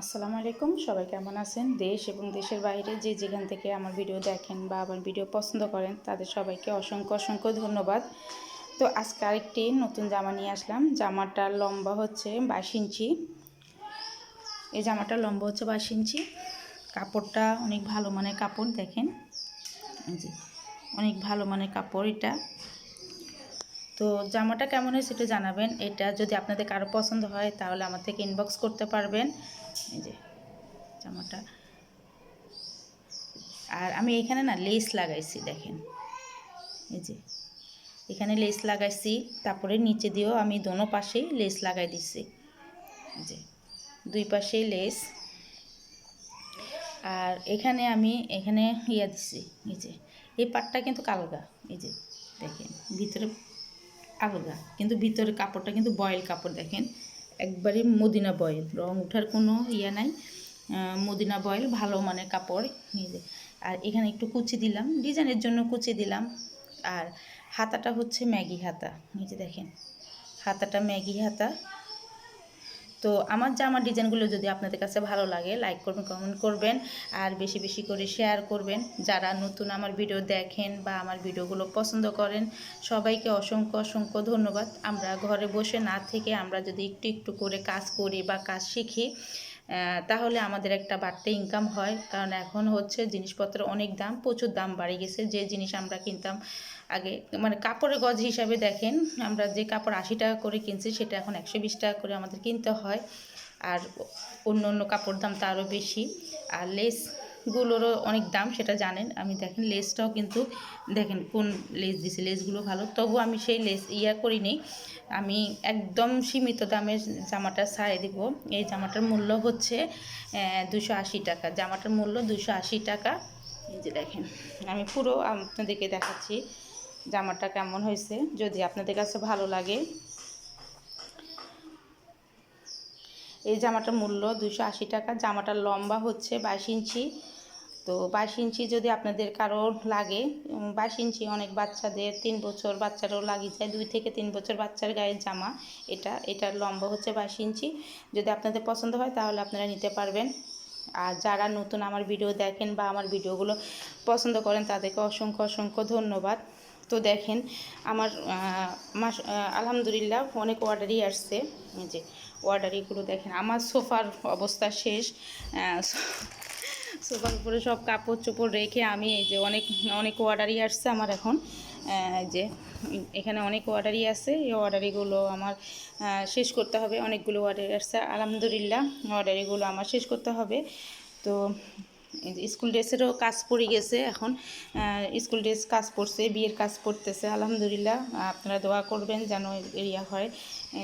আসসালামু আলাইকুম। সবাই কেমন আছেন? দেশ এবং দেশের বাইরে যে যেখান থেকে আমার ভিডিও দেখেন বা আমার ভিডিও পছন্দ করেন, তাদের সবাইকে অসংখ্য অসংখ্য ধন্যবাদ। তো আজকে আরেকটি নতুন জামা নিয়ে আসলাম। জামাটার লম্বা হচ্ছে বাইশ ইঞ্চি। এই জামাটার লম্বা হচ্ছে বাইশ ইঞ্চি। কাপড়টা অনেক ভালো মানের কাপড়, দেখেন। যে, অনেক ভালো মানের কাপড় এটা। তো জামাটা কেমন হয় সেটা জানাবেন। এটা যদি আপনাদের কারও পছন্দ হয়, তাহলে আমার থেকে ইনবক্স করতে পারবেন। এই যে জামাটা। আর আমি এখানে না লেস লাগাইছি, দেখেন। এই যে এখানে লেস লাগাইছি, তারপরে নিচে দিয়েও আমি দোনো পাশেই লেস লাগাই এই যে দুই পাশেই লেস আর এখানে আমি, এখানে ইয়া দিচ্ছি এই যে, এই পাটটা কিন্তু কালগা। এই যে দেখেন, ভিতরে আলগা কিন্তু ভিতরে কাপড়টা কিন্তু বয়েল কাপড় দেখেন। একবারে মদিনা বয়েল। রং ওঠার কোনো ইয়ে নাই। মদিনা বয়েল, ভালো মানের কাপড়। আর এখানে একটু কুচি দিলাম। ডিজাইনের জন্য কুচি দিলাম। আর হাতাটা হচ্ছে ম্যাগি হাতা। নিজে দেখেন। হাতাটা ম্যাগি হাতা। তো আমার জামার ডিজাইনগুলো যদি আপনাদের কাছে ভালো লাগে লাইক করবেন কমেন্ট করবেন আর বেশি বেশি করে শেয়ার করবেন। যারা নতুন আমার ভিডিও দেখেন বা আমার ভিডিওগুলো পছন্দ করেন, সবাইকে অসংখ্য অসংখ্য ধন্যবাদ। আমরা ঘরে বসে না থেকে আমরা যদি একটু একটু করে কাজ করি বা কাজ শিখি তাহলে আমাদের একটা বাড়তে ইনকাম হয়। কারণ এখন হচ্ছে জিনিসপত্র অনেক দাম, প্রচুর দাম বাড়ে গেছে। যে জিনিস আমরা কিনতাম আগে মানে কাপড়ের গজ হিসাবে দেখেন, আমরা যে কাপড় আশি টাকা করে কিনছি, সেটা এখন একশো বিশ টাকা করে আমাদের কিনতে হয়। আর অন্য অন্য কাপড় দাম তো আরও বেশি। আর লেসগুলোরও অনেক দাম, সেটা জানেন। আমি দেখেন লেসটাও কিন্তু, দেখেন কোন লেস দিছি, লেসগুলো ভালো। তবু আমি সেই লেস ইয়া করিনি। আমি একদম সীমিত দামের জামাটা ছাড়ে দিব। এই জামাটার মূল্য হচ্ছে দুশো আশি টাকা। জামাটার মূল্য দুশো আশি টাকা। এই যে দেখেন, আমি পুরো আপনাদেরকে দেখাচ্ছি। জামাটা কেমন হয়েছে, যদি আপনাদের কাছে ভালো লাগে। এই জামাটার মূল্য দুশো আশি টাকা জামাটার লম্বা হচ্ছে বাইশ ইঞ্চি। তো বাইশ ইঞ্চি যদি আপনাদের কারও লাগে বাইশ ইঞ্চি অনেক বাচ্চাদের, তিন বছর বাচ্চারও লাগিয়ে যায়, দুই থেকে তিন বছর বাচ্চার গায়ের জামা, এটা এটার লম্বা হচ্ছে বাইশ ইঞ্চি। যদি আপনাদের পছন্দ হয় তাহলে আপনারা নিতে পারবেন। আর যারা নতুন আমার ভিডিও দেখেন বা আমার ভিডিওগুলো পছন্দ করেন, তাদেরকে অসংখ্য অসংখ্য ধন্যবাদ। তো দেখেন, আমার মাস আলহামদুলিল্লাহ অনেক অর্ডারই আসছে। যে অর্ডারিগুলো দেখেন, আমার সোফার অবস্থা শেষ। সোফার উপরে সব কাপড় চোপড় রেখে আমি এই যে অনেক অনেক অর্ডারই আসছে আমার এখন। যে এখানে অনেক অর্ডারই আছে, এই অর্ডারিগুলো আমার শেষ করতে হবে। অনেকগুলো অর্ডার আসছে, আলহামদুলিল্লাহ অর্ডারিগুলো আমার শেষ করতে হবে। তো স্কুল ড্রেসেরও কাজ পড়ে গেছে এখন। স্কুল ড্রেস কাজ পড়ছে, বিয়ের কাজ পড়তেছে, আলহামদুলিল্লাহ। আপনারা দোয়া করবেন যেন এরিয়া হয়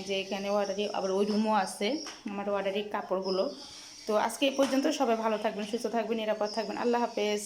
যে এখানে অর্ডারি আবার ওই রুমও আছে, আমার অর্ডারি কাপড়গুলো। তো আজকে এই পর্যন্ত সবাই ভালো থাকবেন, সুস্থ থাকবেন, নিরাপদ থাকবেন। আল্লাহ হাফেজ।